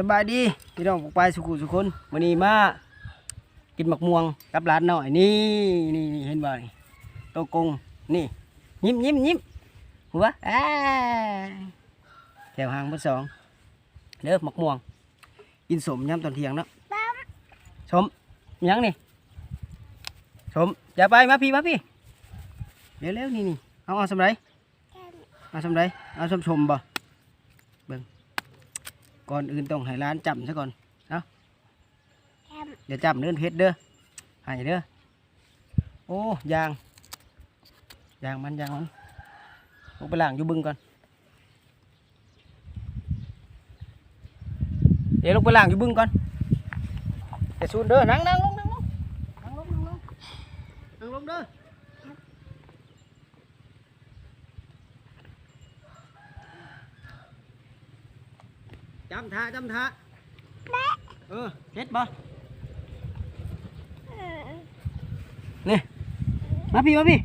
สบายดีพี่น้องปกไปสุขุสุคนวันนี้มากินหมักม่วงกับร้านหน่อยนี่นี่นี่เห็นบ่นี่โตกงนี่ยิ้มยิ้มยิ้มหัวอ้าแถวหางเบอร์สองเด้อหมักม่วง กินสมยามตอนเที่ยงเนาะสมยังนี่สมอย่าไปมาพี่มาพี่เร็วเร็วๆนี่นี่เอาเอาสำไรเอาสำไรเอาสมชมบ่ ก่อนอื่นต้องให้ร้านจำซะก่อนเอาเดี๋ยวจำเดินเพชรเด้อให้เด้อโอ้ยางยางมันยางมันลงไปล้างอยู่บึงก่อนเดี๋ยวลงไปล้างอยู่บึงก่อนแต่สูนเด้อนั่งนั่งลงนั่งลงนั่งลงนั่งลงนั่งลงเด้อ จำท่าจำท่าเออเฮ็ดบ่นี่มาพี่มาพี่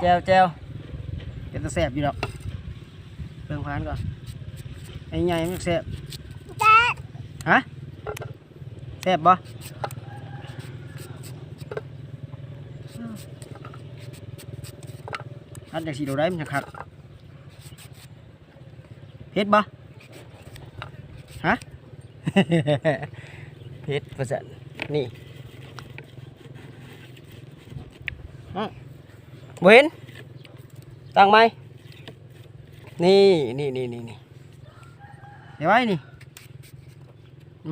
แจวแจวจะตะแสบอยู่ดอกเบิ่งพานก่อนไอ้ใหญ่มันแสบฮะแสบบ่อันจากสีโดได้มันจะคัก เพชรบ่ฮะเพชรประสันนี่อื้อบ่เห็นตั้งไหมนี่นี่นี่นี่นี่เดี๋ยวไว้นี่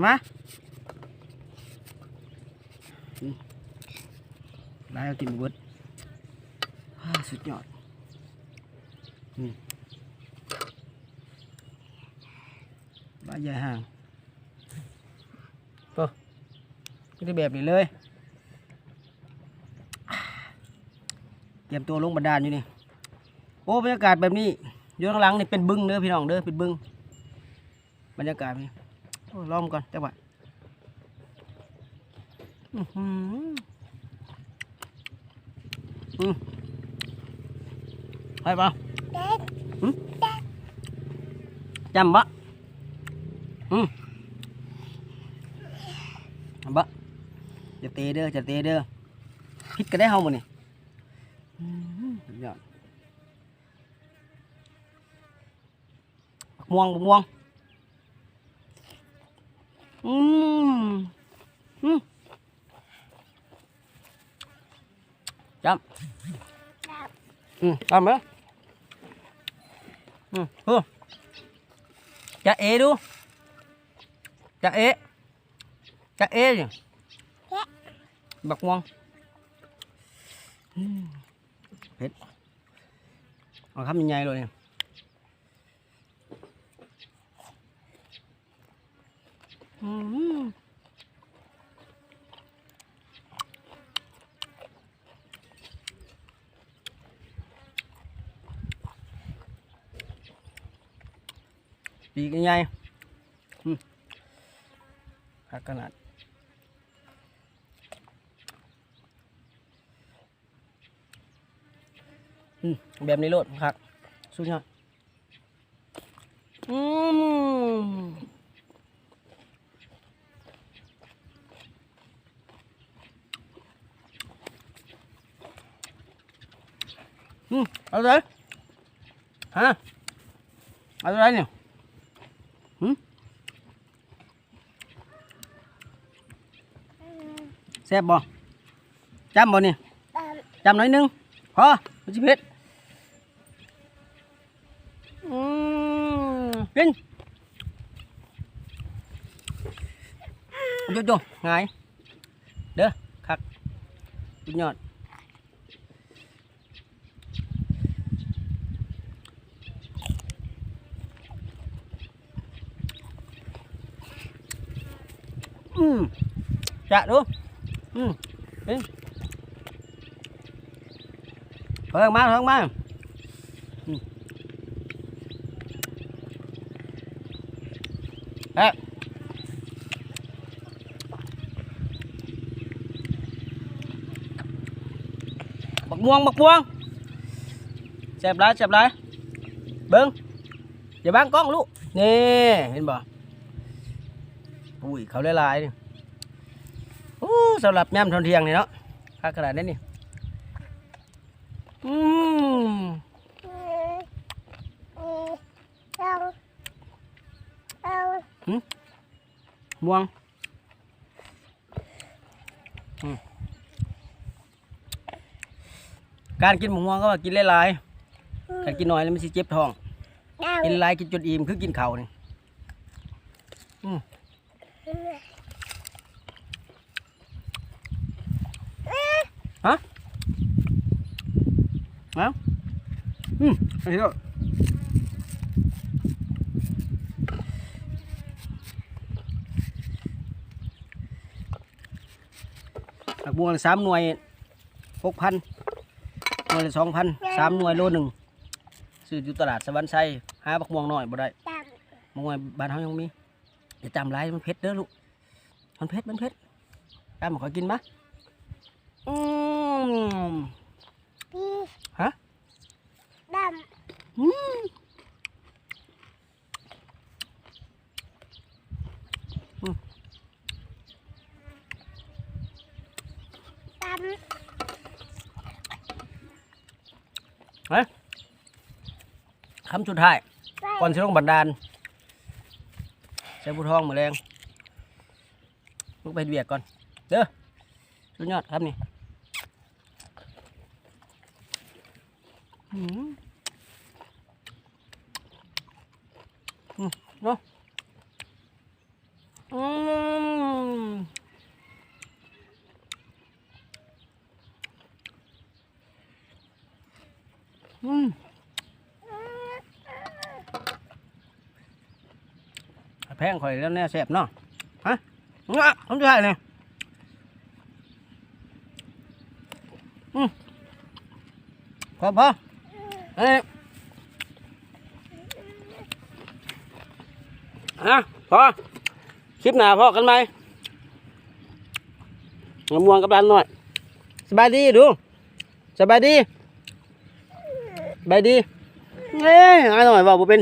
มา อืมได้เอากินหมดอ้าสุดยอดบ้านใหญ่ห่างปุ๊ก็ได้แบบนี้เลยเตรียมตัวลงบันดาลอยู่นี่โอ้บรรยากาศแบบนี้อยู่ข้างหลังนี่เป็นบึงเด้อพี่น้องเด้อเป็นบึงบรรยากาศนี่โอ้ล้อมก่อนจังหวะอื้อหืออืมไปเปล่าหึจำบะอืมเอา บะจะเตะเด้อจะเตะเด้อพิษก็ได้เฮาหมดนี่อืมสุดยอดบักม่วงบักม่วงอืมอืมจำอืมจำไหมอืมเออจะเอดู จะเอ๊ะจะเอ๊ะเนี่ยบักม่ว คักขนาดอืมแบบนี้โลดครับสุดยอดอืมอืมเอาเลยฮะเอาเลยเนี่ยหืม แซ่บบ่จำบ่นี่จำหน่อยนึงพอมันสิเผ็ดอืมกินจุ๊ๆไงเด้อคักสุดยอดอืมจะดู อืมกินเพิ่งมาเพิ่งมาอืมเอ๊ะบักม่วงบักม่ สำหรับย่ำทอนเที่ยงนี่เนาะค่ากระดาษนี้นี่อืมม่วงการกินหมูม่วงก็ว่ากินหลายๆการกินน้อยแล้วมันสิเจ็บท้อง กินหลายกินจนอิ่มคือกินเข้านี่อืม ฮะเอาอืมเฮ้ยผักบัวสามหน่วยหกพันหน่วยสองพันสามหน่วยโลหนึ่งซื้ออยู่ตลาดสวรรค์ไซหาบักม่วงน้อยบ่ได้บักม่วงบ้านเฮายังมีอย่าจำไรมันเผ็ดเด้อลูกมันเผ็ดมันเผ็ดตามมาขอกินมะอืม ฮะ อืม คำสุดท้ายก่อนสิลงบันดาลใช้ผู้ทองมาแรงลูกไปเบียกก่อน เด้อสุดยอดครับนี่อืมอืมเนาะอืม อืมแพงข่อยแล้วแน่แซ่บเนาะฮะงะผมจะให้เลยอืมพอพอเอ้ยฮะพอคลิปหน้าพอกันไหมมะม่วงกับร้านหน่อย สบายดีดู สบายดี บายดีเอ้ยอ่านหน่อยบอกบ่เป็น